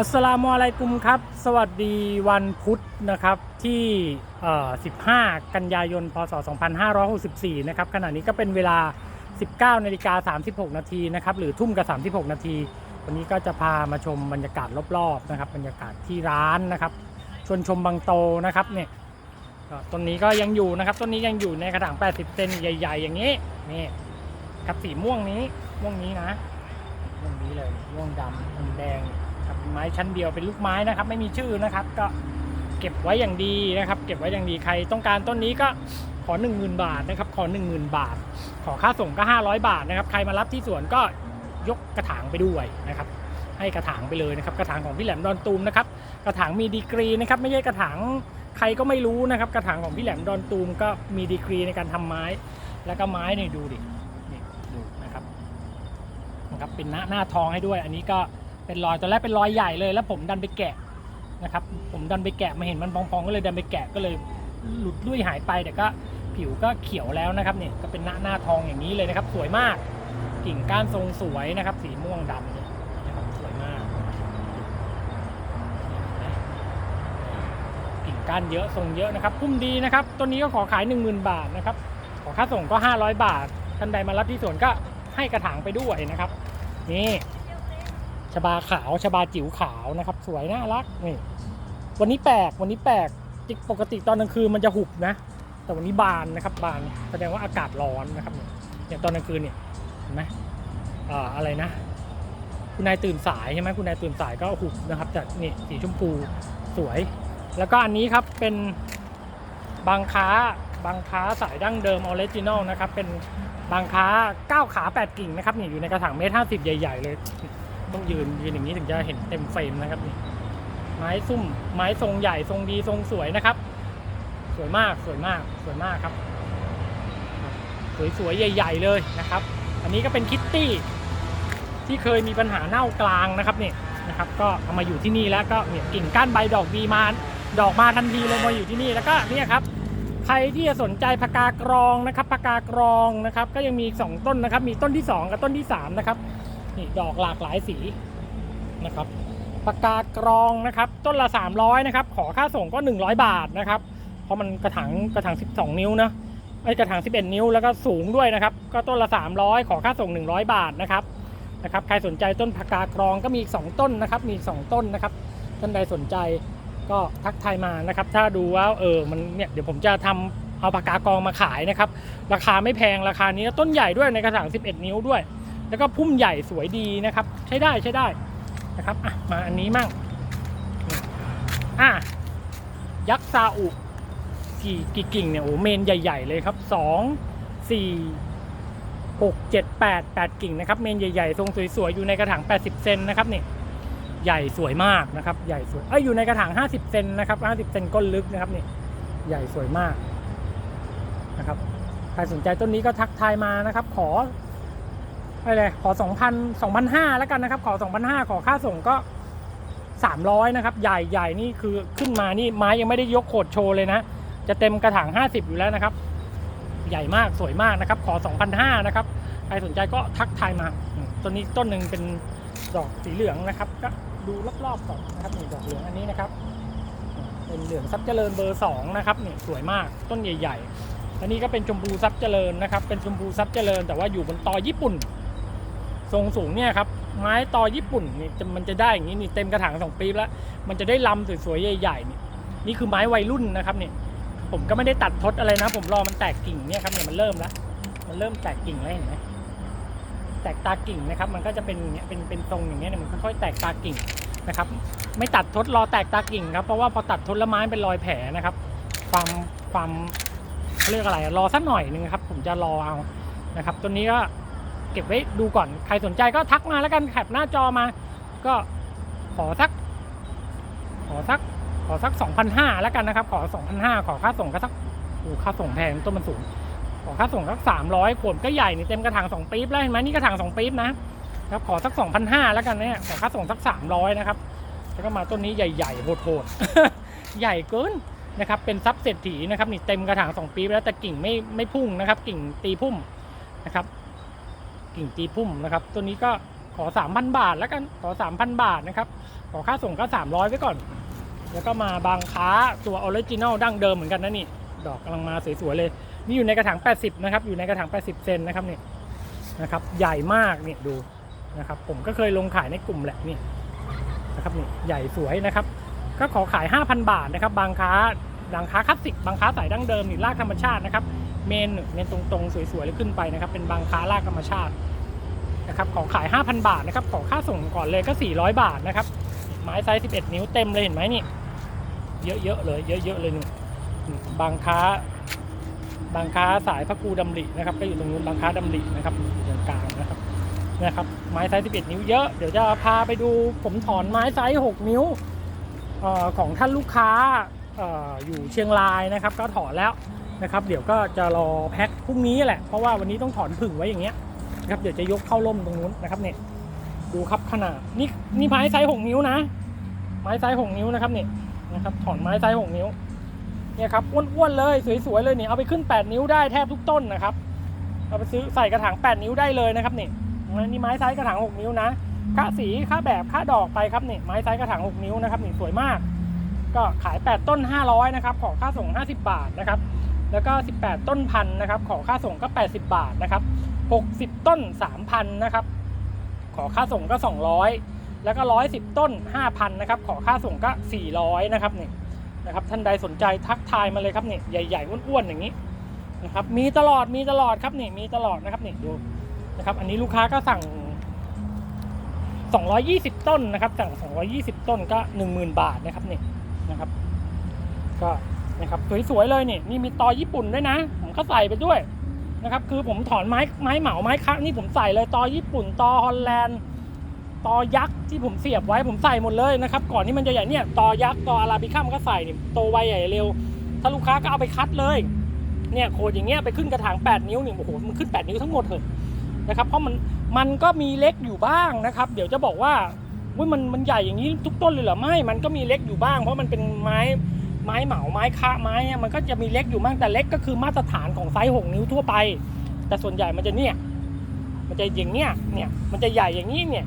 อัสสลามุอะลัยกุมครับ สวัสดีวันพุธนะครับที่ 15 กันยายน พศ 2564 นะครับขณะนี้ก็เป็นเวลา 19นาฬิกา36 นาทีนะครับหรือทุ่มกับ 36 นาที วันนี้ก็จะพามาชมบรรยากาศรอบๆนะครับบรรยากาศที่ร้านนะครับชวนชมบางโตนะครับเนี่ยต้นนี้ก็ยังอยู่นะครับต้นนี้ยังอยู่ในกระถาง 80 เซนใหญ่ ๆ อย่างนี้นี่ครับสีม่วงนี้ม่วงนี้นะม่วงนี้เลยม่วงดำม่วงแดง ไม้ชั้นเดียวเป็นลูกไม้นะครับ ไม่มีชื่อนะครับ ก็เก็บไว้อย่างดีนะครับ เก็บไว้อย่างดีใครต้องการต้นนี้ก็ขอ 1 0,000 บาทนะครับ ขอ 10,000 บาท ขอค่าส่งก็ 500 บาทนะครับ ใครมารับที่สวนก็ยกกระถางไปด้วยนะครับ ให้กระถางไปเลยนะครับ กระถางของพี่แหลมดอนตูมนะครับ กระถางมีดีกรีนะครับ ไม่ใช่กระถางใครก็ไม่รู้นะครับ กระถางของพี่แหลมดอนตูมก็มีดีกรีในการทำไม้ แล้วก็ไม้นี่ดูดิ นี่ดูนะครับ นะครับ เป็นหน้าหน้าทองให้ด้วย อันนี้ก็ เป็นรอยตอนแรกเป็นรอยใหญ่เลย แล้วผมดันไปแกะนะครับ ผมดันไปแกะมาเห็นมันพองๆก็เลยดันไปแกะก็เลยหลุดลุ่ยหายไปแต่ก็ผิวก็เขียวแล้วนะครับเนี่ยก็เป็นหน้าหน้าทองอย่างนี้เลยนะครับ สวยมากกิ่งก้านทรงสวยนะครับ สีม่วงดำเนี่ยนะครับสวยมากกิ่งก้านเยอะทรงเยอะนะครับพุ่มดีนะครับต้นนี้ก็ขอขาย 10,000 บาทนะครับขอค่าส่งก็ 500 บาทท่านใดมารับที่สวนก็ให้กระถางไปด้วยนะครับ นี่ บาขาวชบาจิ๋วขาวนะครับ สวยน่ารักนี่วันนี้แปลกวันนี้แปลกปกติตอนกลางคืนมันจะหุบนะ แต่วันนี้บานนะครับบานแสดงว่าอากาศร้อนนะครับเนี่ยอย่างตอนกลางคืนเนี่ยเห็นไหมอ่าอะไรนะ คุณนายตื่นสายใช่ไหมคุณนายตื่นสายก็หุบนะครับจากนี่สีชมพูสวย แล้วก็อันนี้ครับเป็นบางค้าบางค้าสายดั้งเดิมออริจินอลนะครับเป็นบางค้า9ขา 8 กิ่งนะครับนี่อยู่ในกระถางเมตรห้าสิบใหญ่ ๆ เลย ต้องยืนยืนอย่างนี้ถึงจะเห็นเต็มเฟรมนะครับนี่ไม้ซุ่มไม้ทรงใหญ่ทรงดีทรงสวยนะครับ สวยมากสวยมากสวยมากครับ สวยๆใหญ่ ๆ เลยนะครับ อันนี้ก็เป็นคิตตี้ที่เคยมีปัญหาเน่ากลางนะครับนี่นะครับ ก็เอามาอยู่ที่นี่แล้วก็เนี่ยกิ่งก้านใบดอกดีมาดอกมาทันทีเลยมาอยู่ที่นี่แล้วก็เนี่ยครับใครที่จะสนใจพากากรองนะครับพากากรองนะครับ ก็ยังมีอีกสองต้นนะครับ มีต้นที่สองกับต้นที่สามนะครับ นี่ดอกหลากหลายสีนะครับปากกากรองนะครับต้นละ 300นะครับขอค่าส่งก็ 100 บาทนะครับ เพราะมันกระถางกระถาง 12 นิ้วนะไอกระถาง 11 นิ้วแล้วก็สูงด้วยนะครับ ก็ต้นละ 300 ขอค่าส่ง 100 บาทนะครับนะครับใครสนใจต้นปากกากรองก็มีอีก 2 ต้นนะครับ มีอีก 2 ต้นนะครับท่านใดสนใจก็ทักทายมานะครับ ถ้าดูว่าเออมันเนี่ยเดี๋ยวผมจะทำเอาปากกากรองมาขายนะครับ ราคาไม่แพงราคานี้ต้นใหญ่ด้วยในกระถาง 11 นิ้วด้วย แล้วก็พุ่มใหญ่สวยดีนะครับ ใช้ได้ใช้ได้นะครับอะมาอันนี้มั่งอะยักษ์ซาอุกี่กี่กิ่งเนี่ยโอ้เมนใหญ่ ๆ เลยครับสองสี่หกเจ็ดแปดแปดกิ่งนะครับ เมนใหญ่ๆทรงสวยๆอยู่ในกระถาง80เซนนะครับนี่ใหญ่สวยมากนะครับ ใหญ่สวยเอ้ยอยู่ในกระถาง50เซนนะครับ50เซนก้นลึกนะครับนี่ใหญ่สวยมากนะครับใครสนใจต้นนี้ก็ทักทายมานะครับ ขอ อะไรขอ 2,000 2,500แล้วกันนะครับ ขอ 2,500 ขอค่าส่งก็ 300 นะครับ ใหญ่ใหญ่นี่คือขึ้นมานี่ไม้ยังไม่ได้ยกโขดโชว์เลยนะ จะเต็มกระถาง 50 อยู่แล้วนะครับ ใหญ่มากสวยมากนะครับ ขอ 2,500 นะครับ ใครสนใจก็ทักทายมา ต้นนี้ต้นหนึ่งเป็นดอกสีเหลืองนะครับก็ดูรอบๆก่อนนะครับนี่ดอกเหลืองอันนี้นะครับ เป็นเหลืองซับเจริญเบอร์ 2 นะครับนี่สวยมากต้นใหญ่ๆอันนี้ก็เป็นชมพูซับเจริญนะครับ เป็นชมพูซับเจริญ แต่ว่าอยู่บนตอญี่ปุ่น ทรงสูงเนี่ยครับไม้ตอญี่ปุ่นนี่มันจะได้อย่างนี้นี่เต็มกระถางสองปีแล้ว มันจะได้ลำสวยๆใหญ่ๆนี่นี่คือไม้วัยรุ่นนะครับเนี่ยผมก็ไม่ได้ตัดทดอะไรนะ ผมรอมันแตกกิ่งเนี่ยครับเนี่ยมันเริ่มแล้วมันเริ่มแตกกิ่งแล้วเห็นไหมแตกตากิ่งนะครับ มันก็จะเป็นเงี้ยเป็นเป็นทรงอย่างเงี้ยเนี่ยมันค่อยๆแตกตากิ่งนะครับ ไม่ตัดทดรอแตกตากิ่งครับเพราะว่าพอตัดทดแล้วไม้เป็นรอยแผลนะครับ ความความเขาเรียกอะไรรอสักหน่อยหนึงครับ ผมจะรอเอานะครับ ตัวนี้ก็ เก็บไว้ดูก่อนใครสนใจก็ทักมาแล้วกันแคปหน้าจอมา ก็ขอสัก ขอสัก ขอสักสองพันห้าแล้วกันนะครับ ขอสองพันห้าขอค่าส่งก็สักโอ้ค่าส่งแพงต้นมันสูง ขอค่าส่งสักสามร้อยขวดก็ใหญ่นี่เต็มกระถางสองปี๊บแล้วเห็นไหมนี่กระถางสองปี๊บนะครับขอสักสองพันห้าแล้วกันเนี่ยขอค่าส่งสักสามร้อยนะครับแล้วก็มาต้นนี้ใหญ่ๆโหดๆใหญ่เกินนะครับเป็นซับเศรษฐีนะครับนี่เต็มกระถางสองปี๊บแล้วแต่กิ่งไม่ไม่พุ่งนะครับ กิ่งตีพุ่มนะครับ กิ่งตีพุ่มนะครับ ตัวนี้ก็ขอสามพันบาทแล้วกันขอสามพันบาทนะครับ ขอค่าส่งก็สามร้อยไว้ก่อน แล้วก็มาบางค้าตัวออริจินอลดั้งเดิมเหมือนกันนะนี่ ดอกกำลังมาสวยๆเลยนี่อยู่ในกระถาง 80 นะครับ อยู่ในกระถาง 80 เซนนะครับนี่นะครับ ใหญ่มากเนี่ยดูนะครับ ผมก็เคยลงขายในกลุ่มแหละนี่นะครับนี่ใหญ่สวยนะครับ ก็ขอขาย 5,000 บาทนะครับ บางค้าบางค้าคลาสสิกบางค้าสายดั้งเดิมนี่รากธรรมชาตินะครับ เมนเมนตรงๆ สวยๆเลยขึ้นไปนะครับ เป็นบางค้ารากธรรมชาตินะครับของขาย 5,000 บาทนะครับ ของค่าส่งก่อนเลยก็ 400 บาทนะครับ ไม้ไซส์ 11 นิ้วเต็มเลยเห็นไหมนี่ เยอะๆเลย เยอะๆเลยนี่บางค้า บางค้าสายพระครูดำรินะครับ ก็อยู่ตรงนู้นบางค้าดำรินะครับอยู่ตรงกลางนะครับนะครับ ไม้ไซส์ 11 นิ้วเยอะ เดี๋ยวจะพาไปดูผมถอนไม้ไซส์ 6 นิ้วออของท่านลูกค้าอออยู่เชียงรายนะครับ ก็ถอนแล้ว นะครับ เดี๋ยวก็จะรอแพ็คพรุ่งนี้แหละ เพราะว่าวันนี้ต้องถอนผึ่งไว้อย่างเงี้ยนะครับ เดี๋ยวจะยกเข้าร่มตรงนู้นนะครับเนี่ย ดูครับขนาด นี่นี่ไม้ไซส์6นิ้วนะ ไม้ไซส์6นิ้วนะครับเนี่ยนะครับ ถอนไม้ไซส์6นิ้ว เนี่ยครับอ้วนๆเลยสวยๆเลยเนี่ยเอาไปขึ้น 8 นิ้วได้แทบทุกต้นนะครับ เอาไปซื้อใส่กระถาง 8 นิ้วได้เลยนะครับเนี่ยนี่ไม้ไซส์กระถาง 6 นิ้วนะค่าสีค่าแบบค่าดอกไปครับเนี่ยไม้ไซส์กระถาง 6 นิ้วนะครับนี่สวยมาก ก็ขาย 8 ต้น 500นะครับ ขอค่าส่ง 50 บาทนะครับ แล้วก็ 18 ต้นพันนะครับ ขอค่าส่งก็ 80 บาทนะครับ 60 ต้น 3,000นะครับ ขอค่าส่งก็ 200 แล้วก็ 110 ต้น 5,000นะครับ ขอค่าส่งก็ 400นะครับนี่นะครับ ท่านใดสนใจทักทายมาเลยครับนี่ใหญ่ๆอ้วนๆอย่างนี้นะครับ มีตลอดมีตลอดครับนี่มีตลอดนะครับนี่ดูนะครับ อันนี้ลูกค้าก็สั่ง 220 ต้นนะครับสั่ง220 ต้นก็ 10,000 บาทนะครับนี่นะครับ ก็ นะครับสวยๆเลยนี่นี่มีตอญี่ปุ่นด้วยนะ ผมก็ใส่ไปด้วยนะครับคือผมถอนไม้ไม้เหมาไม้คักนี่ผมใส่เลยตอญี่ปุ่นตอฮอลแลนด์ตอยักษ์ที่ผมเสียบไว้ผมใส่หมดเลยนะครับก่อนที่มันจะใหญ่เนี่ยตอยักษ์ตออาราบิคัมก็ใส่เนี่ยโตไวใหญ่เร็ว ถ้าลูกค้าก็เอาไปคัดเลยเนี่ยโคดอย่างเงี้ยไปขึ้นกระถาง 8 นิ้วนี่โอ้โหมันขึ้น 8 นิ้วทั้งหมดเถอะนะครับเพราะมันมันก็มีเล็กอยู่บ้างนะครับ เดี๋ยวจะบอกว่าว่ามันมันใหญ่อย่างนี้ทุกต้นเลยเหรอไม่ มันก็มีเล็กอยู่บ้าง เพราะมันเป็นไม้ ไม้เหมาไม้คะไม้เนี่ยมันก็จะมีเล็กอยู่บ้างแต่เล็กก็คือมาตรฐานของไซส์6นิ้วทั่วไป แต่ส่วนใหญ่มันจะเนี่ยมันจะอย่างเนี้ยเนี่ยมันจะใหญ่อย่างนี้เนี่ย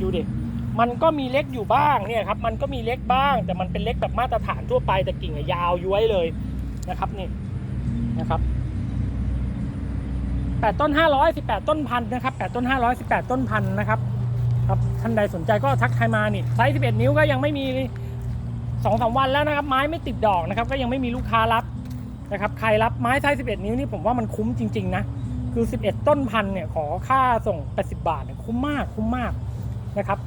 ดูดิมันก็มีเล็กอยู่บ้างเนี่ยครับมันก็มีเล็กบ้าง แต่มันเป็นเล็กแบบมาตรฐานทั่วไปแต่กิ่งอะยาวย้วยเลยนะครับนี่นะครับแปดต้นห้าร้อยสิบแปดต้นพันนะครับแปดต้นห้าร้อยสิบแปดต้นพันนะครับครับท่านใดสนใจก็ทักทายมานี่ไซส์สิบเอ็ดนิ้วก็ยังไม่มี สองสามวันแล้วนะครับ ไม้ไม่ติดดอกนะครับ ก็ยังไม่มีลูกค้ารับนะครับ ใครรับไม้ไซส์สิบเอ็ดนิ้วนี่ผมว่ามันคุ้มจริง ๆ นะ คือ 11 ต้นพันเนี่ยขอค่าส่ง 80 บาทเนี่ยคุ้มมากคุ้มมากนะครับ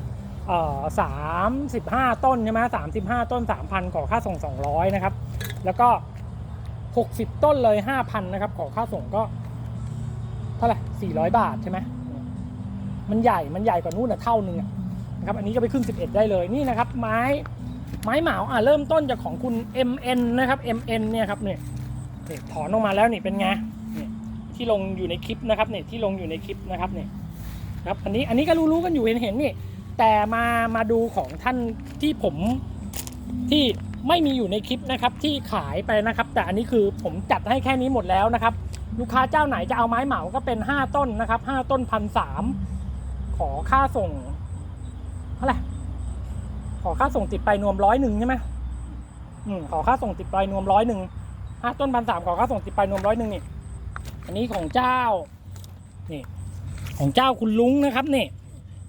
เอ่อสามสิบห้าต้นใช่ไหมสามสิบห้าต้น3,000ขอค่าส่ง200นะครับ แล้วก็60ต้นเลย5,000นะครับ ขอค่าส่งก็เท่าไหร่400บาทใช่ไหมมันใหญ่ มันใหญ่กว่านู้นอะเท่านึงอะนะครับ อันนี้ก็ไปขึ้น11ได้เลย นี่นะครับ ไม้ ไม้เหมาอะเริ่มต้นจากของคุณ MN นะครับ MN เนี่ยครับเนี่ยถอนออกมาแล้วนี่เป็นไงที่ลงอยู่ในคลิปนะครับเนี่ยที่ลงอยู่ในคลิปนะครับเนี่ยครับอันนี้อันนี้ก็รู้ๆกันอยู่เห็นเห็นๆนี่แต่มามาดูของท่านที่ผมที่ไม่มีอยู่ในคลิปนะครับที่ขายไปนะครับ แต่อันนี้คือผมจัดให้แค่นี้หมดแล้วนะครับ ลูกค้าเจ้าไหนจะเอาไม้เหมาก็เป็น 5 ต้นนะครับ5ต้นพันสามขอค่าส่งเท่าไหร่ ขอค่าส่งติดไปนวมร้อยหนึ่งใช่ไหมอืมขอค่าส่งติดไปนวมร้อยหนึ่งห้าต้นพันสามขอค่าส่งติดไปนวมร้อยหนึ่งนี่ อันนี้ของเจ้า นี่ ของเจ้าคุณลุงนะครับนี่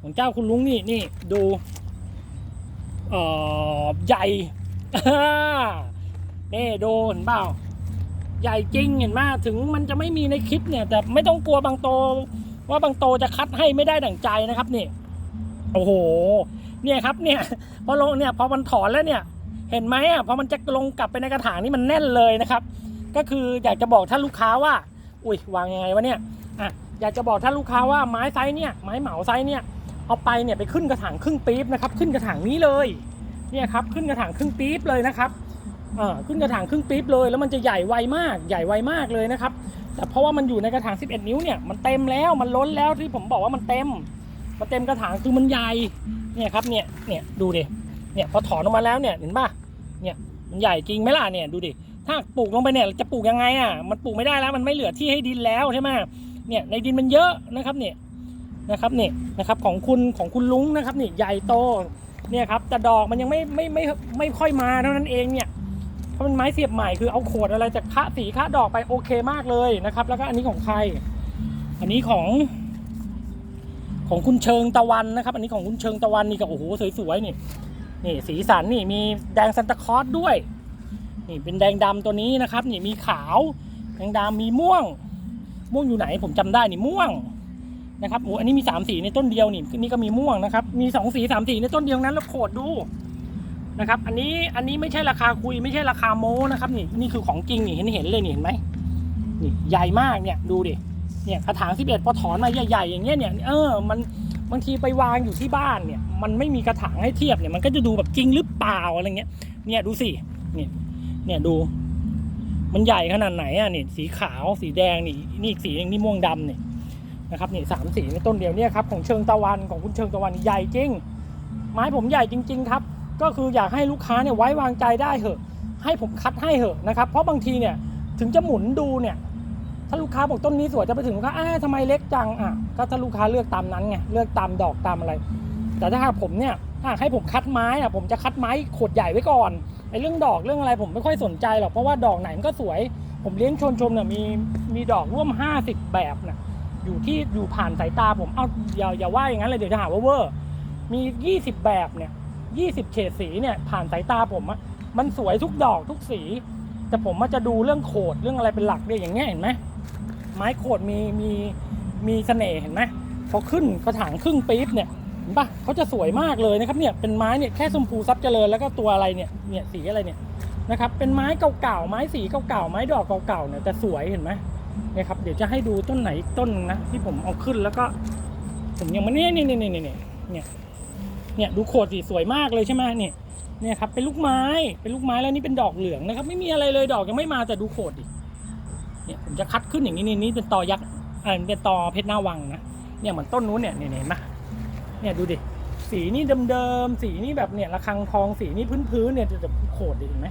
ของเจ้าคุณลุงนี่นี่ดูเอ่อใหญ่นี่ดูเห็นเปล่า ใหญ่จริงเห็นไหมถึงมันจะไม่มีในคลิปเนี่ย แต่ไม่ต้องกลัวบางโต ว่าบางโตจะคัดให้ไม่ได้ดั่งใจนะครับนี่ โอ้โห เนี่ยครับเนี่ยพอลงเนี่ยพอมันถอนแล้วเนี่ยเห็นไหมอะพอมันจะลงกลับไปในกระถางนี่มันแน่นเลยนะครับ ก็คืออยากจะบอกท่านลูกค้าว่า อุ้ยวางยังไงวะเนี่ยอะอยากจะบอกท่านลูกค้าว่าไม้ไซส์เนี่ยไม้เหมาไซส์เนี่ยเอาไปเนี่ยไปขึ้นกระถางครึ่งปี๊บนะครับขึ้นกระถางนี้เลยเนี่ยครับขึ้นกระถางครึ่งปี๊บเลยนะครับเออขึ้นกระถางครึ่งปี๊บเลย แล้วมันจะใหญ่ไวมากใหญ่ไวมากเลยนะครับแต่เพราะว่ามันอยู่ในกระถาง 11 นิ้วเนี่ยมันเต็มแล้วมันล้นแล้วที่ผมบอกว่ามันเต็มมันเต็มกระถางคือมันใหญ่ เนี่ยครับเนี่ยเนี่ยดูดิเนี่ยพอถอนออกมาแล้วเนี่ยเห็นป่ะเนี่ยมันใหญ่จริงไหมล่ะเนี่ยดูดิถ้าปลูกลงไปเนี่ยจะปลูกยังไงอะมันปลูกไม่ได้แล้วมันไม่เหลือที่ให้ดินแล้วใช่ไหมเนี่ยในดินมันเยอะนะครับเนี่ยนะครับเนี่ยนะครับของคุณของคุณลุงนะครับนี่ใหญ่โตเนี่ยครับแต่ดอกมันยังไม่ไม่ไม่ไม่ค่อยมาเท่านั้นเองเนี่ยเพราะมันไม้เสียบใหม่คือเอาโขดอะไรจากคะสีคะดอกไปโอเคมากเลยนะครับ แล้วก็อันนี้ของใคร อันนี้ของ ของคุณเชิงตะวันนะครับ อันนี้ของคุณเชิงตะวันนี่ก็โอ้โหสวยๆนี่นี่สีสันนี่มีแดงซันตาคอสด้วยนี่เป็นแดงดำตัวนี้นะครับ นี่มีขาวแดงดำมีม่วง ม่วงอยู่ไหนผมจำได้นี่ม่วงนะครับโอ้อันนี้มีสามสีในต้นเดียวนี่นี่ก็มีม่วงนะครับ มีสองสีสามสีในต้นเดียวนั้นแล้วโขดดูนะครับ อันนี้อันนี้ไม่ใช่ราคาคุยไม่ใช่ราคาโม้นะครับ นี่นี่คือของจริงนี่เห็นเห็นเลยนี่เห็นไหมนี่ใหญ่มากเนี่ยดูดิ เนี่ยกระถาง11พอถอนมาใหญ่ๆอย่างเงี้ยเนี่ยเออมันบางทีไปวางอยู่ที่บ้านเนี่ยมันไม่มีกระถางให้เทียบเนี่ยมันก็จะดูแบบจริงหรือเปล่าอะไรเงี้ยเนี่ยดูสิเนี่ยเนี่ยดู มันใหญ่ขนาดไหนอะเนี่ยสีขาวสีแดงนี่นี่อีกสีหนึงนี่ม่วงดำเนี่ยนะครับนี่สามสีในต้นเดียวเนี่ยครับของเชิงตะวันของคุณเชิงตะวันใหญ่จริง ไม้ผมใหญ่จริง ๆ ครับ ก็คืออยากให้ลูกค้าเนี่ยไว้วางใจได้เหอะ ให้ผมคัดให้เหอะนะครับ เพราะบางทีเนี่ยถึงจะหมุนดูเนี่ย ถ้าลูกค้าบอกต้นนี้สวยจะไปถึงลูกค้าอ้าทำไมเล็กจังอะก็ถ้าลูกค้าเลือกตามนั้นไงเลือกตามดอกตามอะไร แต่ถ้าหากผมเนี่ยถ้าหากให้ผมคัดไม้อะผมจะคัดไม้ขดใหญ่ไว้ก่อนไอ้เรื่องดอกเรื่องอะไรผมไม่ค่อยสนใจหรอกเพราะว่าดอกไหนมันก็สวย ผมเลี้ยงชนชมเนี่ยมีมีดอกร่วม 50 แบบนะอยู่ที่อยู่ผ่านสายตาผมเอาอย่าอย่าว่าอย่างนั้นเลยเดี๋ยวจะหาว่าเวอร์มี 20 แบบเนี่ย20 เฉดสีเนี่ยผ่านสายตาผมอะมันสวยทุกดอกทุกสี แต่ผมมันจะดูเรื่องโขดเรื่องอะไรเป็นหลักด้วยอย่างเงี้ยเห็นไหม ไม้โขดมีมีมีเสน่ห์เห็นไหมพอขึ้นกระถางครึ่งปี๊บเนี่ยเห็นปะเขาจะสวยมากเลยนะครับเนี่ยเป็นไม้เนี่ยแค่ชมพูซับเจริญแล้วก็ตัวอะไรเนี่ยเนี่ยสีอะไรเนี่ยนะครับเป็นไม้เก่าๆไม้สีเก่าๆไม้ดอกเก่าๆเนี่ยแต่สวยเห็นไหมเนี่ยครับเดี๋ยวจะให้ดูต้นไหนต้นนะที่ผมเอาขึ้นแล้วก็ผมยังไม่เนี่ยเนี่ยเนี่นี่นี่ยเนี่ยเนี่ยดูโขดสีสวยมากเลยใช่ไหมเนี่ยเนี่ยครับเป็นลูกไม้เป็นลูกไม้แล้วนี่เป็นดอกเหลืองนะครับ ไม่มีอะไรเลยดอกยังไม่มาแต่ดูโขดดิ เนี่ยผมจะคัดขึ้นอย่างนี้นี่นี่เป็นตอยักษ์อ่าเป็นตอเพชรหน้าวังนะเนี่ยเหมือนต้นนู้นเนี่ยเนี่ยเห็นไหมเนี่ยดูดิสีนี่เดิมๆสีนี่แบบเนี่ยระฆังทองสีนี่พื้นๆเนี่ยจะโขดดิเห็นไหม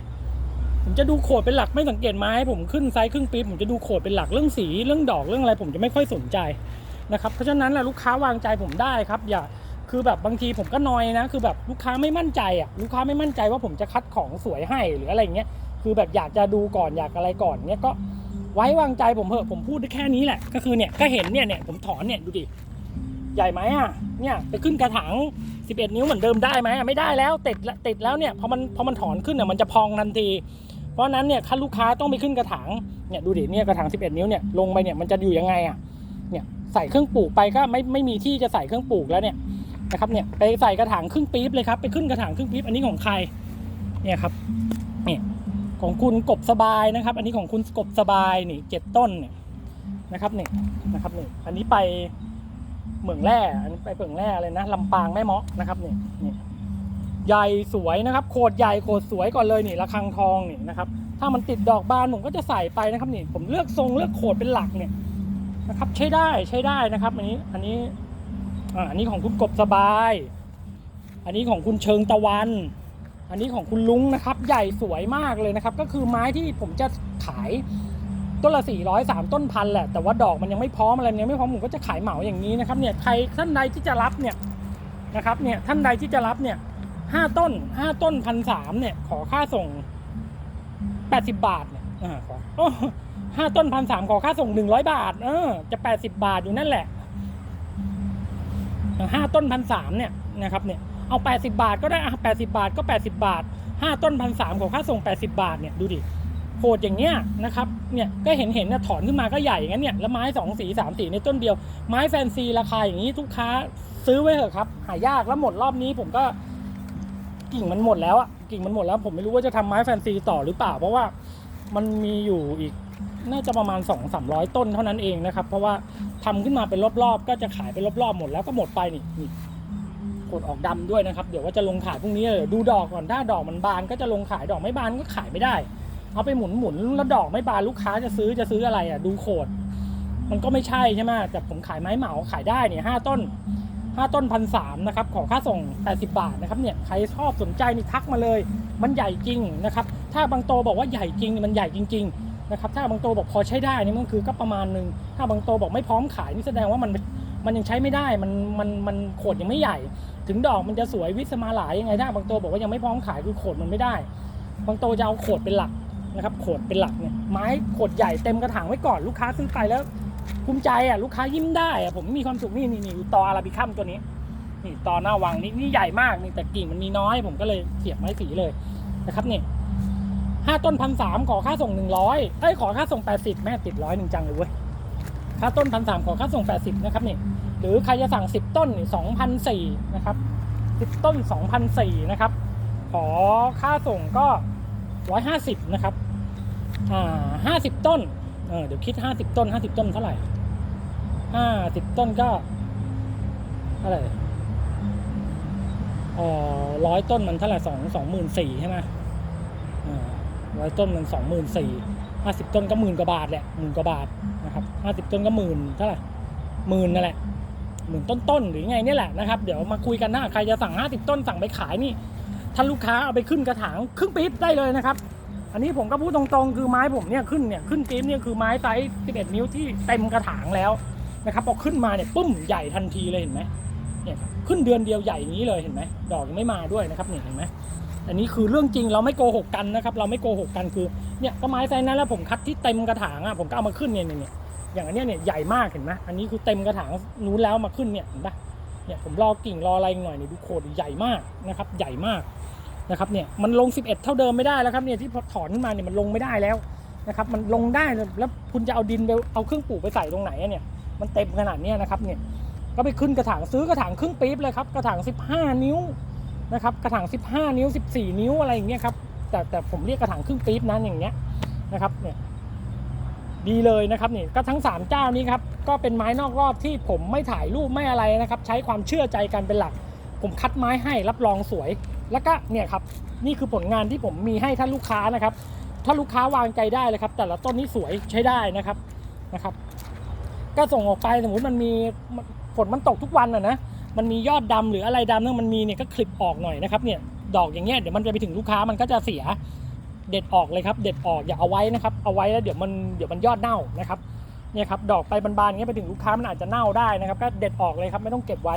ผมจะดูโขดเป็นหลักไม่สังเกตไม้ผมขึ้นไซส์ครึ่งปีผมจะดูโขดเป็นหลักเรื่องสีเรื่องดอกเรื่องอะไร ผมจะไม่ค่อยสนใจนะครับเพราะฉะนั้นแหละลูกค้าวางใจผมได้ครับอย่าคือแบบบางทีผมก็นอยนะ คือแบบลูกค้าไม่มั่นใจอะลูกค้าไม่มั่นใจว่าผมจะคัดของสวยให้หรืออะไรเงี้ยคือแบบอยากจะดูก่อนอยากอะไรก่อนเนี้ยก็ ไว้วางใจผมเถอะผมพูดได้แค่นี้แหละ ก็คือเนี่ยก็เห็นเนี่ยเนี่ยผมถอนเนี่ยดูดิใหญ่ไหมอะเนี่ยไปขึ้นกระถาง 11 นิ้วเหมือนเดิมได้ไหมอะไม่ได้แล้วติดละติดแล้วเนี่ยพอมันพอมันถอนขึ้นเนี่ยมันจะพองทันที เพราะฉะนั้นเนี่ยถ้าลูกค้าต้องไปขึ้นกระถางเนี่ยดูดิเนี่ยกระถาง 11 นิ้วเนี่ยลงไปเนี่ยมันจะอยู่ยังไงอะเนี่ยใส่เครื่องปลูกไปก็ไม่ไม่มีที่จะใส่เครื่องปลูกแล้วเนี่ยนะครับเนี่ยไปใส่กระถางครึ่งปี๊บเลยครับไปขึ้นกระถางครึ่งปี๊บอันนี้ของใครเนี่ยครับเนี่ย ของคุณกบสบายนะครับ อันนี้ของคุณกบสบายนี่เจ็ดต้นเนี่ยนะครับนี่นะครับนี่อันนี้ไปเหมืองแร่อันนี้ไปเหมืองแร่เลยนะลำปางแม่เมาะนะครับนี่นี่ใหญ่สวยนะครับ โคดใหญ่โคดสวยก่อนเลยนี่ระฆังทองนี่นะครับ ถ้ามันติดดอกบานผมก็จะใส่ไปนะครับนี่ ผมเลือกทรงเลือกโคดเป็นหลักเนี่ยนะครับ ใช้ได้ใช้ได้นะครับ อันนี้อันนี้อ่าอันนี้ของคุณกบสบาย อันนี้ของคุณเชิงตะวัน อันนี้ของคุณลุงนะครับ ใหญ่สวยมากเลยนะครับ ก็คือไม้ที่ผมจะขายต้นละ400 3ต้นพันแหละ แต่ว่าดอกมันยังไม่พร้อมอะไรมันยังไม่พร้อมผมก็จะขายเหมาอย่างนี้นะครับ เนี่ย ใครท่านใดที่จะรับเนี่ยนะครับ เนี่ย ท่านใดที่จะรับเนี่ยห้าต้นห้าต้นพันสามเนี่ย ขอค่าส่งแปดสิบาทเนี่ยอ่าขอห้าต้นพันสามขอค่าส่งหนึ่งร้อยบาท เออ จะแปดสิบาทอยู่นั่นแหละห้าต้นพันสามเนี่ยนะครับ เนี่ย เอาแปดสิบาทก็ได้อะแปดสิบาทก็แปดสิบาทห้าต้นพันสามของค่าส่งแปดสิบาทเนี่ยดูดิโหดอย่างเงี้ยนะครับเนี่ยก็เห็นเห็นนะถอนขึ้นมาก็ใหญ่อย่างนั้นเนี่ยแล้วไม้สองสีสามสีในต้นเดียว ไม้แฟนซีราคาอย่างนี้ทุกค้าซื้อไว้เถอะครับ หายากแล้วหมดรอบนี้ผมก็กิ่งมันหมดแล้วอะกิ่งมันหมดแล้ว ผมไม่รู้ว่าจะทำไม้แฟนซีต่อหรือเปล่า เพราะว่ามันมีอยู่อีกน่าจะประมาณ 2 3 0 0 ต้นเท่านั้นเองนะครับ เพราะว่าทำขึ้นมาเป็นรอบๆ ก็จะขายเป็นรอบๆหมดแล้วก็หมดไปนี่ กดออกดำด้วยนะครับ เดี๋ยวว่าจะลงขายพรุ่งนี้เลยดูดอกก่อนถ้าดอกมันบานก็จะลงขายดอกไม่บานก็ขายไม่ได้ เอาไปหมุนหมุนๆแล้วดอกไม่บานลูกค้าจะซื้อจะซื้ออะไรอะดูโขดมันก็ไม่ใช่ใช่ไหมแต่ผมขายไม้เหมาขายได้เนี่ยห้าต้นห้าต้นพันสามนะครับขอค่าส่ง 80 บาทนะครับเนี่ยใครชอบสนใจนี่ทักมาเลย มันใหญ่จริงนะครับถ้าบางโตบอกว่าใหญ่จริงนี่มันใหญ่จริง ๆนะครับ ถ้าบางโตบอกพอใช้ได้นี่มันคือก็ประมาณหนึงถ้าบางโตบอกไม่พร้อมขายนี่แสดงว่ามันมันยังใช้ไม่ได้ มัน มัน มันโขดยังไม่ใหญ่ ถึงดอกมันจะสวยวิสมาหลายยังไงได้บางตัวบอกว่ายังไม่พร้อมขายคือโขดมันไม่ได้ บางตัวจะเอาโขดเป็นหลักนะครับโขดเป็นหลักเนี่ยไม้โขดใหญ่เต็มกระถางไว้ก่อนลูกค้าซื้อไปแล้วภูมิใจอะลูกค้ายิ้มได้อะผมมีความสุขนี่นี่นี่ตออาราบิคัมตัวนี้นี่ตอหน้าวังนี่นี่ใหญ่มากนี่แต่กิ่งมันมีน้อย ผมก็เลยเสียบไม้สีเลยนะครับนี่ห้าต้นพันสามขอค่าส่งหนึ่งร้อยเอ้ยขอค่าส่งแปดสิบแม่ติดร้อยหนึ่งจังเลยเว้ยค่าต้นพันสามขอค่าส่งแปดสิบนะครับนี่ หรือใครจะสั่งสิบต้นนี่สองพันสี่นะครับสิบต้นสองพันสี่นะครับ ขอค่าส่งก็ร้อยห้าสิบนะครับ อ่าห้าสิบต้น เออ เดี๋ยวคิดห้าสิบต้นห้าสิบต้นเท่าไหร่ห้าสิบต้นก็เท่าไหร่อ่อร้อยต้นมันเท่าไหร่สองสองหมื่นสี่ใช่ไหมอ่าร้อยต้นมันสองหมื่นสี่ห้าสิบต้นก็หมื่นกว่าบาทแหละหมื่นกว่าบาทนะครับห้าสิบต้นก็หมื่นเท่าไหร่หมื่นนั่นแหละ หมื่นต้นๆหรือไงเนี่ยแหละนะครับ เดี๋ยวมาคุยกันนะใครจะสั่งห้าสิบต้นสั่งไปขายนี่ถ้าลูกค้าเอาไปขึ้นกระถางครึ่งปี๊บได้เลยนะครับ อันนี้ผมก็พูดตรงๆ คือไม้ผมเนี่ยขึ้นเนี่ยขึ้นปี๊บเนี่ยคือไม้ไซส์11 นิ้วที่เต็มกระถางแล้วนะครับพอขึ้นมาเนี่ยปุ้มใหญ่ทันทีเลยเห็นไหมเนี่ยขึ้นเดือนเดียวใหญ่อย่างนี้เลยเห็นไหมดอกยังไม่มาด้วยนะครับเนี่ยเห็นไหมอันนี้คือเรื่องจริงเราไม่โกหกกันนะครับ เราไม่โกหกกันคือเนี่ยก็ไม้ไซส์นั้นแล้วผมคัดที่เต็มกระถางอะผมก็เอามาขึ้นเนี่ยเนี่ย อย่างอันเนี้ยเนี่ยใหญ่มากเห็นไหมอันนี้คือเต็มกระถางนู้นแล้วมาขึ้นเนี่ยเห็นปะเนี่ยผมรอกิ่งรออะไรหน่อยเนี่ยดูโคดใหญ่มากนะครับ ใหญ่มากนะครับเนี่ยมันลง 11 เท่าเดิมไม่ได้แล้วครับเนี่ยที่ถอนขึ้นมาเนี่ยมันลงไม่ได้แล้วนะครับมันลงได้แล้วคุณจะเอาดินไปเอาเครื่องปลูกไปใส่ตรงไหนเนี่ยมันเต็มขนาดเนี้ยนะครับเนี่ยก็ไปขึ้นกระถางซื้อกระถางครึ่งปี๊บเลยครับกระถาง 15 นิ้วนะครับกระถาง 15 นิ้ว 14 นิ้วอะไรอย่างเงี้ยครับแต่แต่ผมเรียกกระถางครึ่งปี๊บนั้นอย่างเงี้ยนะครับเนี่ย ดีเลยนะครับนี่ก็ทั้ง 3 เจ้านี้ครับก็เป็นไม้นอกรอบที่ผมไม่ถ่ายรูปไม่อะไรนะครับ ใช้ความเชื่อใจกันเป็นหลัก ผมคัดไม้ให้รับรองสวย แล้วก็เนี่ยครับนี่คือผลงานที่ผมมีให้ท่านลูกค้านะครับ ถ้าลูกค้าวางใจได้เลยครับ แต่ละต้นนี้สวยใช้ได้นะครับนะครับ ก็ส่งออกไปสมมติมันมีฝนมันตกทุกวันอะนะมันมียอดดำหรืออะไรดำเนี่ยมันมีเนี่ยก็คลิปออกหน่อยนะครับเนี่ยดอกอย่างเงี้ยเดี๋ยวมันจะไปถึงลูกค้ามันก็จะเสีย เด็ดออกเลยครับ เด็ดออกอย่าเอาไว้นะครับ เอาไว้แล้วเดี๋ยวมันเดี๋ยวมันยอดเน่านะครับเนี่ยครับดอกไปบานๆอย่างเงี้ยไปถึงลูกค้ามันอาจจะเน่าได้นะครับ ก็เด็ดออกเลยครับไม่ต้องเก็บไว้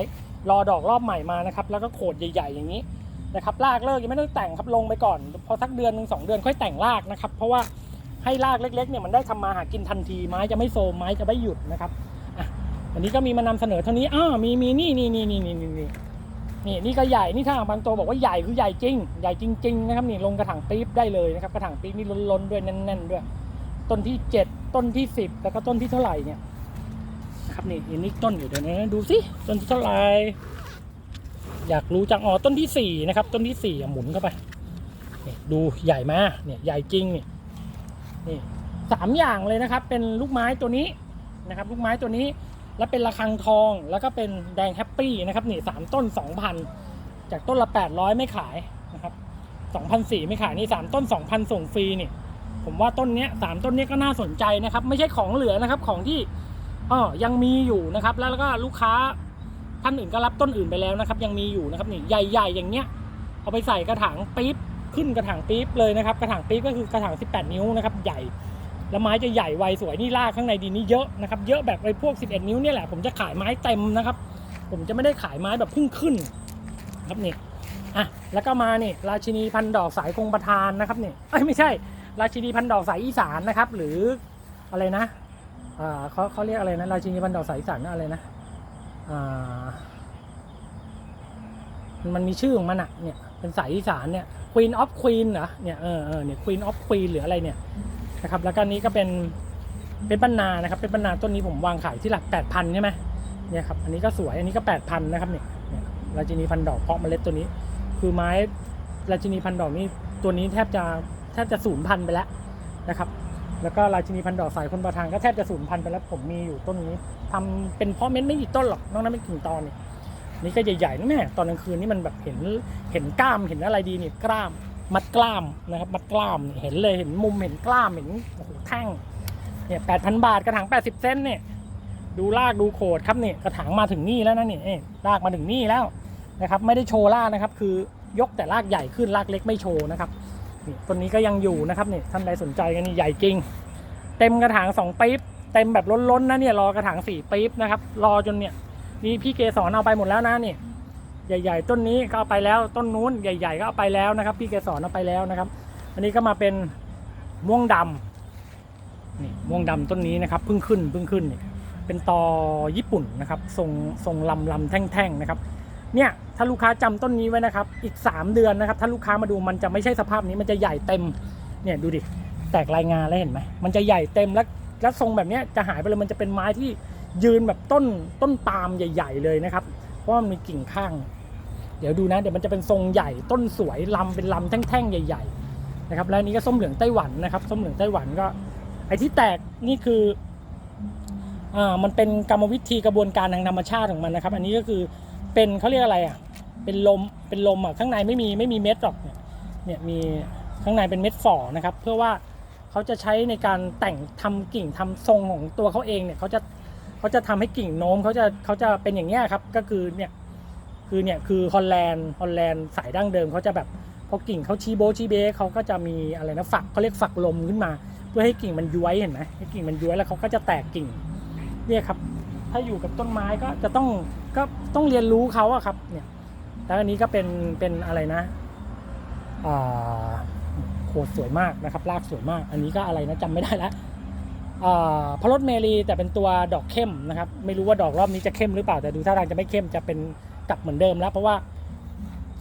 รอดอกรอบใหม่มานะครับ แล้วก็โขดใหญ่ๆอย่างนี้นะครับรากเลิกยังไม่ต้องแต่งครับลงไปก่อน พอสักเดือนหนึ่งสองเดือนค่อยแต่งรากนะครับ เพราะว่าให้รากเล็กๆเนี่ยมันได้ทำมาหากินทันทีไม้จะไม่โซมไม้จะไม่หยุดนะครับอะวันนี้ก็มีมานำเสนอเท่านี้อ้ามีมีนี่นี่นี่นี่นี่นี่ นี่นี่ก็ใหญ่นี่ถ้าบางตัวบอกว่าใหญ่คือใหญ่จริง ใหญ่จริง ๆ นะครับนี่ลงกระถางปี๊บได้เลยนะครับกระถางปี๊บนี่ล้นๆด้วยแน่นๆด้วย ต้นที่เจ็ดต้นที่สิบแล้วก็ต้นที่เท่าไหร่เนี่ยนะครับนี่อันนี้ต้นอยู่เดี๋ยวนะดูสิต้นที่เท่าไหร่อยากรู้จังอ๋อต้นที่สี่นะครับ ต้นที่สี่หมุนเข้าไปนี่ดูใหญ่มากเนี่ยใหญ่จริงนี่นี่สามอย่างเลยนะครับ เป็นลูกไม้ตัวนี้นะครับ ลูกไม้ตัวนี้ แล้วเป็นระฆังทองแล้วก็เป็นแดงแฮปปี้นะครับนี่สามต้นสองพันจากต้นละแปดร้อยไม่ขายนะครับสองพันสี่ไม่ขายนี่สามต้นสองพันส่งฟรีนี่ผมว่าต้นเนี้ยสามต้นเนี้ยก็น่าสนใจนะครับ ไม่ใช่ของเหลือนะครับของที่อ๋อยังมีอยู่นะครับ แล้วก็ลูกค้าท่านอื่นก็รับต้นอื่นไปแล้วนะครับ ยังมีอยู่นะครับนี่ใหญ่ ๆ อย่างเงี้ยเอาไปใส่กระถางปี๊บขึ้นกระถางปี๊บเลยนะครับ กระถางปี๊บก็คือกระถาง 18 นิ้วนะครับ ใหญ่ แล้วไม้จะใหญ่ไวสวยนี่รากข้างในดินนี่เยอะนะครับเยอะแบบไอ้พวก 11 นิ้วเนี่ยแหละผมจะขายไม้เต็มนะครับ ผมจะไม่ได้ขายไม้แบบพิ่งขึ้นครับนี่อะแล้วก็มานี่ราชินีพันดอกสายคงประทานนะครับนี่เอ้ยไม่ใช่ ราชินีพันดอกสายอีสานนะครับ หรืออะไรนะอ่าเขาเขาเรียกอะไรนะราชินีพันดอกสายอีสานนั่นอะไรนะอ่ามันมีชื่อของมันอะเนี่ยเป็นสายอีสานเนี่ย Queen of Queen เหรอเนี่ยเออเออเนี่ย Queen of Queen หรืออะไรเนี่ย นะครับแล้วก็นี้ก็เป็นเป็นปันนานะครับเป็นปันนาต้นนี้ผมวางขายที่หลักแปดพันใช่ไหมเนี่ยครับอันนี้ก็สวยอันนี้ก็แปดพันนะครับเนี่ยราชินีพันดอกเพาะเมล็ดตัวนี้ คือไม้ราชินีพันดอกนี่ตัวนี้แทบจะแทบจะสูญพันไปแล้วนะครับ แล้วก็ราชินีพันดอกสายคนประทานก็แทบจะสูญพันไปแล้วผมมีอยู่ต้นนี้ทำเป็นเพาะเม็ดไม่กี่ต้นหรอกนอกนั้นเป็นกิ่ตอนนี่นี่ก็ใหญ่ๆนะแม่ตอนกลางคืนนี่มันแบบเห็นเห็นกล้ามเห็นอะไรดีนี่กล้าม มัดกล้ามนะครับ มัดกล้ามเห็นเลยเห็นมุมเห็นกล้ามเห็นโอ้โหแท่งเนี่ยแปดพันบาทกระถางแปดสิบเซนเนี่ย ดูรากดูโขดครับเนี่ยกระถางมาถึงนี่แล้วนะนี่ยรากมาถึงนี่แล้วนะครับ ไม่ได้โชว์รากนะครับ คือยกแต่รากใหญ่ขึ้นรากเล็กไม่โชว์นะครับนี่ต้นนี้ก็ยังอยู่นะครับนี่ท่านใดสนใจกันนี่ใหญ่จริง เต็มกระถางสองปี๊บเต็มแบบล้นๆนะเนี่ยรอกระถางสี่ปี๊บนะครับ รอจนเนี่ยนี่พี่เกสรเอาไปหมดแล้วนะนี่ ใหญ่ ๆ ต้นนี้ก็เอาไปแล้วต้นนู้นใหญ่ ๆ ก็เอาไปแล้วนะครับ พี่เกสรเอาไปแล้วนะครับ อันนี้ก็มาเป็นม่วงดำนี่ม่วงดำต้นนี้นะครับเพิ่งขึ้นเพิ่งขึ้นนี่เป็นตอญี่ปุ่นนะครับทรงทรงลำลำแท่งๆนะครับเนี่ยถ้าลูกค้าจำต้นนี้ไว้นะครับ อีก 3 เดือนนะครับ ถ้าลูกค้ามาดูมันจะไม่ใช่สภาพนี้มันจะใหญ่เต็มเนี่ยดูดิแตกรายงานแล้วเห็นไหมมันจะใหญ่เต็มแล้วแล้วทรงแบบนี้จะหายไปเลยมันจะเป็นไม้ที่ยืนแบบต้นต้นปาล์มใหญ่ ๆ เลยนะครับ เพราะมันมีกิ่งข้าง เดี๋ยวดูนะ เดี๋ยวมันจะเป็นทรงใหญ่ต้นสวยลำเป็นลำแท่งๆ ใหญ่ ๆ นะครับ และอันนี้ก็ส้มเหลืองไต้หวันนะครับ ส้มเหลืองไต้หวันก็ ไอ้ที่แตกนี่คืออ่ามันเป็นกรรมวิธีกระบวนการทางธรรมชาติของมันนะครับ อันนี้ก็คือเป็นเขาเรียกอะไรอะ เป็นลม เป็นลมอะ ข้างในไม่มีไม่มีเม็ดหรอกเนี่ย เนี่ยมีข้างในเป็นเม็ดฝ่อนะครับ เพื่อว่าเขาจะใช้ในการแต่งทำกิ่งทำทรงของตัวเขาเองเนี่ยเขาจะ เขาจะทำให้กิ่งโน้มเขาจะเขาจะเป็นอย่างเงี้ยครับก็คือเนี่ยคือเนี่ยคือฮอลแลนด์ฮอลแลนด์สายดั้งเดิมเขาจะแบบพอกิ่งเขาชี้โบชี้เบะเขาก็จะมีอะไรนะฝักเขาเรียกฝักลมขึ้นมา เพื่อให้กิ่งมันย้วยเห็นไหมให้กิ่งมันย้วยแล้วเขาก็จะแตกกิ่งเนี่ยครับ ถ้าอยู่กับต้นไม้ก็จะต้องก็ต้องเรียนรู้เขาอะครับเนี่ยแล้วอันนี้ก็เป็นเป็นอะไรนะอ่าโคตรสวยมากนะครับรากสวยมาก อันนี้ก็อะไรนะจำไม่ได้แล้ว พระรถเมรีแต่เป็นตัวดอกเข้มนะครับ ไม่รู้ว่าดอกรอบนี้จะเข้มหรือเปล่าแต่ดูท่าทางจะไม่เข้มจะเป็นกลับเหมือนเดิมแล้ว เพราะว่า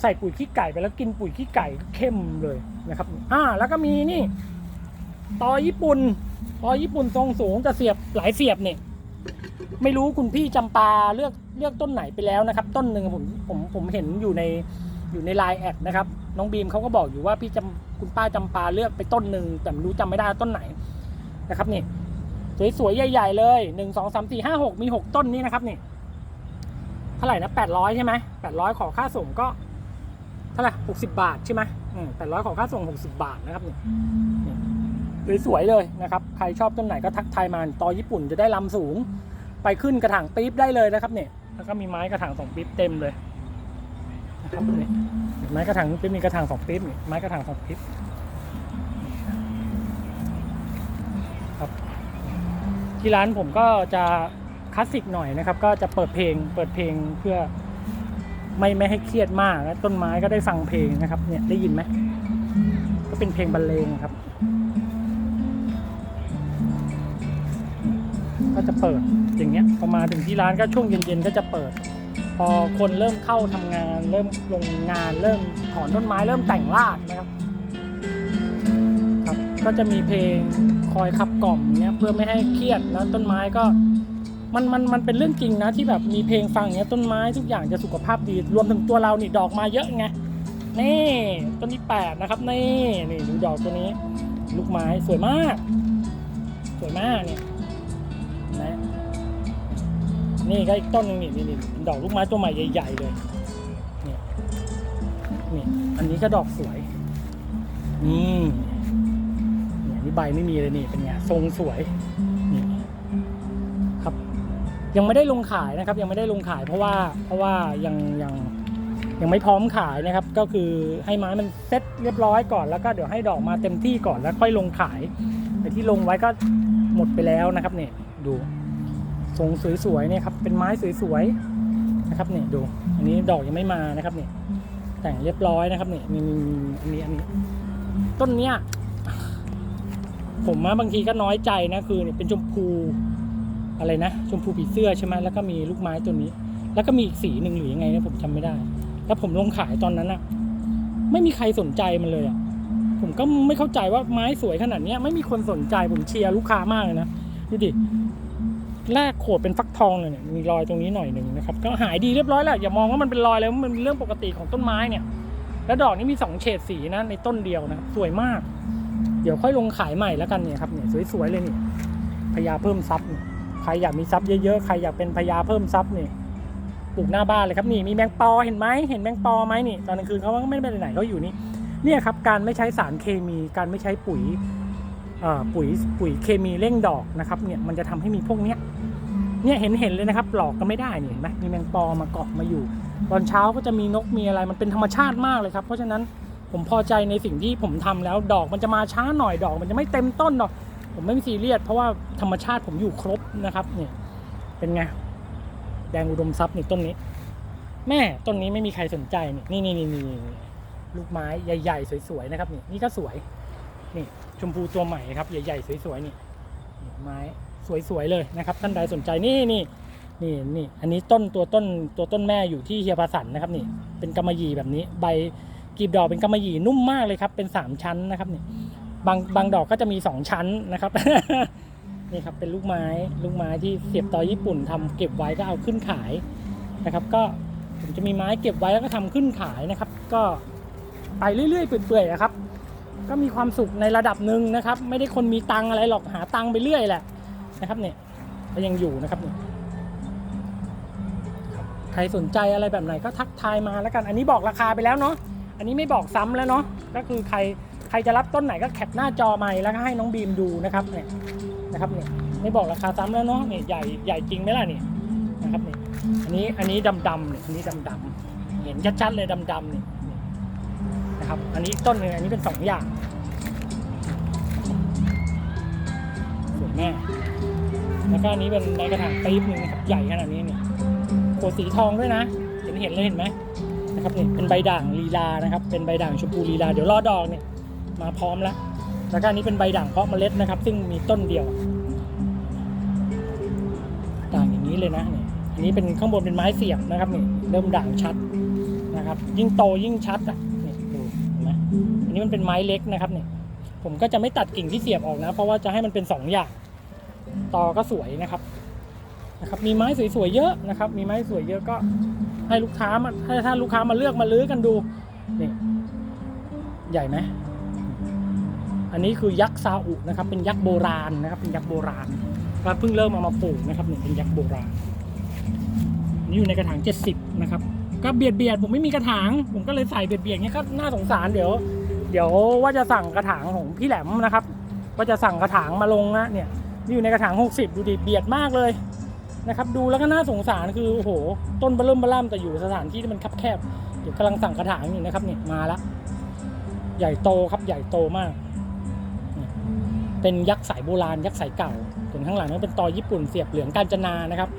ใส่ปุ๋ยขี้ไก่ไปแล้วกินปุ๋ยขี้ไก่เข้มเลยนะครับอ่าแล้วก็มีนี่ตอญี่ปุ่นตอญี่ปุ่นทรงสูงจะเสียบหลายเสียบเนี่ยไม่รู้คุณพี่จำปาเลือกเลือกต้นไหนไปแล้วนะครับ ต้นหนึ่งผมผมผมเห็นอยู่ในอยู่ในไลน์แอดนะครับน้องบีมเขาก็บอกอยู่ว่าพี่จำคุณป้าจำปาเลือกไปต้นหนึ่งแต่ไม่รู้จำไม่ได้ต้นไหนนะครับนี่ สวยๆ ใหญ่ ๆ เลยหนึ่งสองสามสี่ห้าหกมีหกต้นนี้นะครับนี่เท่าไหร่นะแปดร้อยใช่ไหมแปดร้อยขอค่าส่งก็เท่าไหร่หกสิบบาทใช่ไหมแปดร้อยขอค่าส่งหกสิบบาทนะครับนี่สวยๆเลยนะครับ ใครชอบต้นไหนก็ทักทายมาตอญี่ปุ่นจะได้ลำสูง ไปขึ้นกระถางปี๊บได้เลยนะครับเนี่ยแล้วก็มีไม้กระถางสองปี๊บเต็มเลยนะครับนี่ไม้กระถางปี๊บมีกระถางสองปี๊บไม้กระถางสองปี๊บ ที่ร้านผมก็จะคลาสสิกหน่อยนะครับ ก็จะเปิดเพลงเปิดเพลงเพื่อไม่ไม่ให้เครียดมากและต้นไม้ก็ได้ฟังเพลงนะครับเนี่ยได้ยินไหมก็เป็นเพลงบรรเลงครับ ก็จะเปิดอย่างเงี้ยพอมาถึงที่ร้านก็ช่วงเย็นๆก็จะเปิด พอคนเริ่มเข้าทำงาน เริ่มลงงานเริ่มถอนต้นไม้เริ่มแต่งรากนะครับ ก็จะมีเพลงคอยขับกล่อมเนี้ยเพื่อไม่ให้เครียดแล้วต้นไม้ก็มันมันมันเป็นเรื่องจริงนะที่แบบมีเพลงฟังเนี้ยต้นไม้ทุกอย่างจะสุขภาพดีรวมถึงตัวเรานี่ดอกมาเยอะไงนี่ต้นที่แปดนะครับนี่นี่ดูดอกตัวนี้ ลูกไม้สวยมาก สวยมากเนี่ยนะนี่ก็อีกต้นนึงนี่นี่นี่ดอกลูกไม้ตัวใหม่ใหญ่ ๆ เลยนี่นี่อันนี้ก็ดอกสวยนี่ ใบไม่มีเลยนี่เป็นไงทรงสวยนี่ครับ ยังไม่ได้ลงขายนะครับ ยังไม่ได้ลงขายเพราะว่าเพราะว่ายังยังยังไม่พร้อมขายนะครับ ก็คือให้ไม้มันเซ็ตเรียบร้อยก่อนแล้วก็เดี๋ยวให้ดอกมาเต็มที่ก่อนแล้วค่อยลงขายแต่ที่ลงไว้ก็หมดไปแล้วนะครับเนี่ยดูทรงสวยๆเนี่ยครับเป็นไม้สวยๆนะครับเนี่ยดู อันนี้ดอกยังไม่มานะครับเนี่ยแต่งเรียบร้อยนะครับเนี่ยมีมีอันนี้อันนี้ต้นเนี้ย ผมว่าบางทีก็น้อยใจนะคือเนี่ยเป็นชมพูอะไรนะชมพูผีเสื้อใช่ไหมแล้วก็มีลูกไม้ตัวนี้ แล้วก็มีอีกสีหนึ่งหรือยังไงเนี่ยผมจำไม่ได้ แล้วผมลงขายตอนนั้นอะไม่มีใครสนใจมันเลยอะผมก็ไม่เข้าใจว่าไม้สวยขนาดเนี้ยไม่มีคนสนใจผมเชียร์ลูกค้ามากเลยนะดูดิแรกโขดเป็นฟักทองเลยเนี่ยมีรอยตรงนี้หน่อยหนึ่งนะครับก็หายดีเรียบร้อยแล้วอย่ามองว่ามันเป็นรอยเลยมันเป็นเรื่องปกติของต้นไม้เนี่ย แล้วดอกนี้มีสองเฉดสีนะในต้นเดียวนะสวยมาก เดี๋ยวค่อยลงขายใหม่แล้วกันเนี่ยครับเนี่ยสวยๆเลยนี่พญาเพิ่มทรัพย์เนี่ยใครอยากมีทรัพย์เยอะๆใครอยากเป็นพญาเพิ่มทรัพย์เนี่ยปลูกหน้าบ้านเลยครับนี่มีแมงปอเห็นไหมเห็นแมงปอไหมนี่ตอนกลางคืนเขาก็ไม่ได้ไปไหนเขาอยู่นี่เนี่ยครับการไม่ใช้สารเคมี การไม่ใช้ปุ๋ยเอ่อปุ๋ยปุ๋ยเคมีเร่งดอกนะครับเนี่ยมันจะทำให้มีพวกเนี้ยเนี่ยเห็นเห็นเลยนะครับหลอกก็ไม่ได้เนี่ยเห็นไหมมีแมงปอมาเกาะมาอยู่ ตอนเช้าก็จะมีนกมีอะไรมันเป็นธรรมชาติมากเลยครับ เพราะฉะนั้น ผมพอใจในสิ่งที่ผมทำแล้วดอกมันจะมาช้าหน่อยดอก มันจะไม่เต็มต้นหรอกผมไม่มีซีเรียสเพราะว่าธรรมชาติผมอยู่ครบนะครับเนี่ยเป็นไงแดงอุดมทรัพย์นี่ต้นนี้ แม่ต้นนี้ไม่มีใครสนใจนี่นี่นี่นี่ลูกไม้ใหญ่ ๆ สวยๆนะครับนี่นี่ก็สวยนี่ชมพูตัวใหม่ครับใหญ่ ๆ สวยๆนี่นี่ไม้สวยๆเลยนะครับ ท่านใดสนใจนี่นี่นี่นี่อันนี้ต้นตัวต้นตัวต้นแม่อยู่ที่เฮียประสันนะครับนี่เป็นกำมะหยี่แบบนี้ใบ กลีบดอกเป็นกำมะหยี่นุ่มมากเลยครับ เป็นสามชั้นนะครับนี่บางบางดอกก็จะมีสองชั้นนะครับนี่ครับเป็นลูกไม้ลูกไม้ที่เสียบต่อญี่ปุ่นทำเก็บไว้ก็เอาขึ้นขายนะครับ ก็ผมจะมีไม้เก็บไว้แล้วก็ทำขึ้นขายนะครับ ก็ไปเรื่อยๆเปื่อยๆอะครับ ก็มีความสุขในระดับหนึ่งนะครับ ไม่ได้คนมีตังค์อะไรหรอกหาตังค์ไปเรื่อยแหละนะครับเนี่ยก็ยังอยู่นะครับเนี่ยครับใครสนใจอะไรแบบไหนก็ทักทายมาแล้วกัน อันนี้บอกราคาไปแล้วเนาะ อันนี้ไม่บอกซ้ำแล้วเนาะก็คือใครใครจะรับต้นไหนก็แคปหน้าจอมาแล้วก็ให้น้องบีมดูนะครับเนี่ยนะครับเนี่ยไม่บอกราคาซ้ำแล้วเนาะเนี่ยใหญ่ใหญ่จริงไหมล่ะเนี่ยนะครับเนี่ยอันนี้อันนี้ดำๆเนี่ยอันนี้ดำๆเห็นชัดๆเลยดำๆเนี่ยนะครับอันนี้ต้นหนึ่งอันนี้เป็นสองอย่างสวยแม่แล้วก็อันนี้เป็นในกระถางปี๊บหนึ่งนะครับใหญ่ขนาดนี้เนี่ยโขดสีทองด้วยนะเห็นเห็นเลยเห็นไหม นะครับเนี่ยเป็นใบด่างลีลานะครับเป็นใบด่างชมพูลีลาเดี๋ยวรอดอกเนี่ยมาพร้อมแล้วแล้วก็อันนี้เป็นใบด่างเพาะเมล็ดนะครับ ซึ่งมีต้นเดียว ด่างอย่างนี้เลยนะเนี่ยอันนี้เป็นข้างบนเป็นไม้เสียบนะครับเนี่ยเริ่มด่างชัดนะครับ ยิ่งโตยิ่งชัดอะเนี่ยดูเห็นไหมอันนี้มันเป็นไม้เล็กนะครับเนี่ยผมก็จะไม่ตัดกิ่งที่เสียบออกนะ เพราะว่าจะให้มันเป็นสองอย่างตอก็สวยนะครับ นะครับมีไม้สวยๆเยอะนะครับ มีไม้สวยเยอะก็ให้ลูกค้ามาให้ถ้าลูกค้ามาเลือกมาลื้อกันดูนี่ใหญ่ไหมอันนี้คือยักษ์ซาอุนะครับ เป็นยักษ์โบราณนะครับ เป็นยักษ์โบราณก็เพิ่งเริ่มเอามาปลูกนะครับเนี่เป็นยักษ์โบราณนนี่อยู่ในกระถาง 70 นะครับ ก็เบียดเบียดผมไม่มีกระถาง ผมก็เลยใส่เบียดเบียดเงี้ยก็น่าสงสารเดี๋ยว เดี๋ยวว่าจะสั่งกระถางของพี่แหลมนะครับ ว่าจะสั่งกระถางมาลงนะเนี่ยนี่อยู่ในกระถาง 60 ดูดิเบียดมากเลย นะครับดูแล้วก็น่าสงสารคือโอ้โหต้นเบลิ่มเบล่มแต่อยู่สถานที่ที่มันคับแคบเดี๋ยวกำลังสั่งกระถางอยู่นะครับเนี่ยมาละใหญ่โตครับใหญ่โตมาก เป็นยักษ์สายโบราณ ยักษ์สายเก่าส่วนข้างหลังนั้นเป็นตอญี่ปุ่นเสียบเหลืองกาญจนานะครับ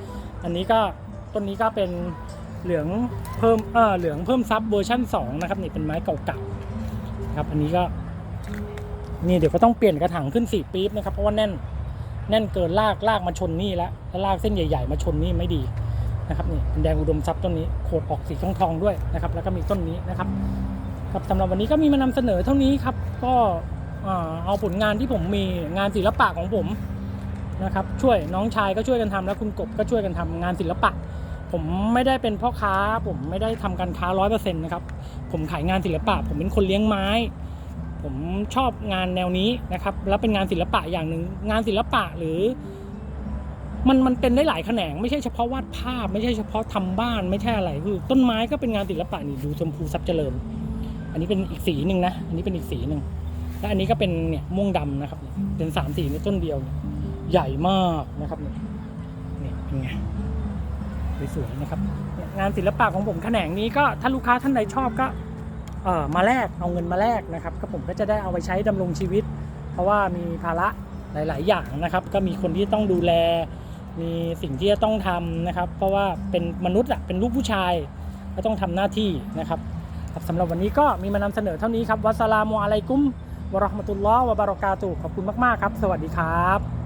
อันนี้ก็ต้นนี้ก็เป็นเหลืองเพิ่มเออเหลืองเพิ่มซับเวอร์ชั่น 2 นะครับนี่เป็นไม้เก่าๆครับอันนี้ก็นี่เดี๋ยวก็ต้องเปลี่ยนกระถางขึ้นสี่ปี๊บนะครับเพราะว่าแน่น แน่นเกินลากลากมาชนนี่แล้วแล้วลากเส้นใหญ่ ๆ มาชนนี่ไม่ดีนะครับนี่เป็นแดงอุดมทรัพย์ต้นนี้โขดออกสีทองทองๆด้วยนะครับ แล้วก็มีต้นนี้นะครับครับสำหรับวันนี้ก็มีมานำเสนอเท่านี้ครับ ก็เอาผลงานที่ผมมีงานศิลปะของผมนะครับ ช่วยน้องชายก็ช่วยกันทำแล้วคุณกบก็ช่วยกันทำงานศิลปะ ผมไม่ได้เป็นพ่อค้า ผมไม่ได้ทำการค้าร้อยเปอร์เซ็นต์นะครับ ผมขายงานศิลปะ ผมเป็นคนเลี้ยงไม้ ผมชอบงานแนวนี้นะครับ แล้วเป็นงานศิลปะอย่างหนึ่งงานศิลปะหรือ มันมันเป็นได้หลายแขนง ไม่ใช่เฉพาะวาดภาพ ไม่ใช่เฉพาะทำบ้านไม่ใช่อะไรคือ ต้นไม้ก็เป็นงานศิลปะนี่ดูชมพูซับเจริญ อันนี้เป็นอีกสีหนึ่งนะอันนี้เป็นอีกสีหนึ่งและอันนี้ก็เป็นเนี่ยม่วงดำนะครับ เป็นสามสีในต้นเดียวยใหญ่มากนะครับเนี่ยเนี่ยเป็นไงสวยๆนะครับ งานศิลปะของผมแขนงนี้ก็ถ้าลูกค้าท่านใดชอบก็ มาแลกเอาเงินมาแลกนะครับก็ผมก็จะได้เอาไปใช้ดำรงชีวิต เพราะว่ามีภาระหลาย ๆ อย่างนะครับ ก็มีคนที่ต้องดูแล มีสิ่งที่จะต้องทำนะครับ เพราะว่าเป็นมนุษย์อะเป็นลูกผู้ชายก็ต้องทำหน้าที่นะครับสำหรับวันนี้ก็มีมานำเสนอเท่านี้ครับวัสลามุอะลัยกุมวะราะห์มะตุลลอฮ์วะบารอกาตุขอบคุณมาก ๆ ครับ สวัสดีครับ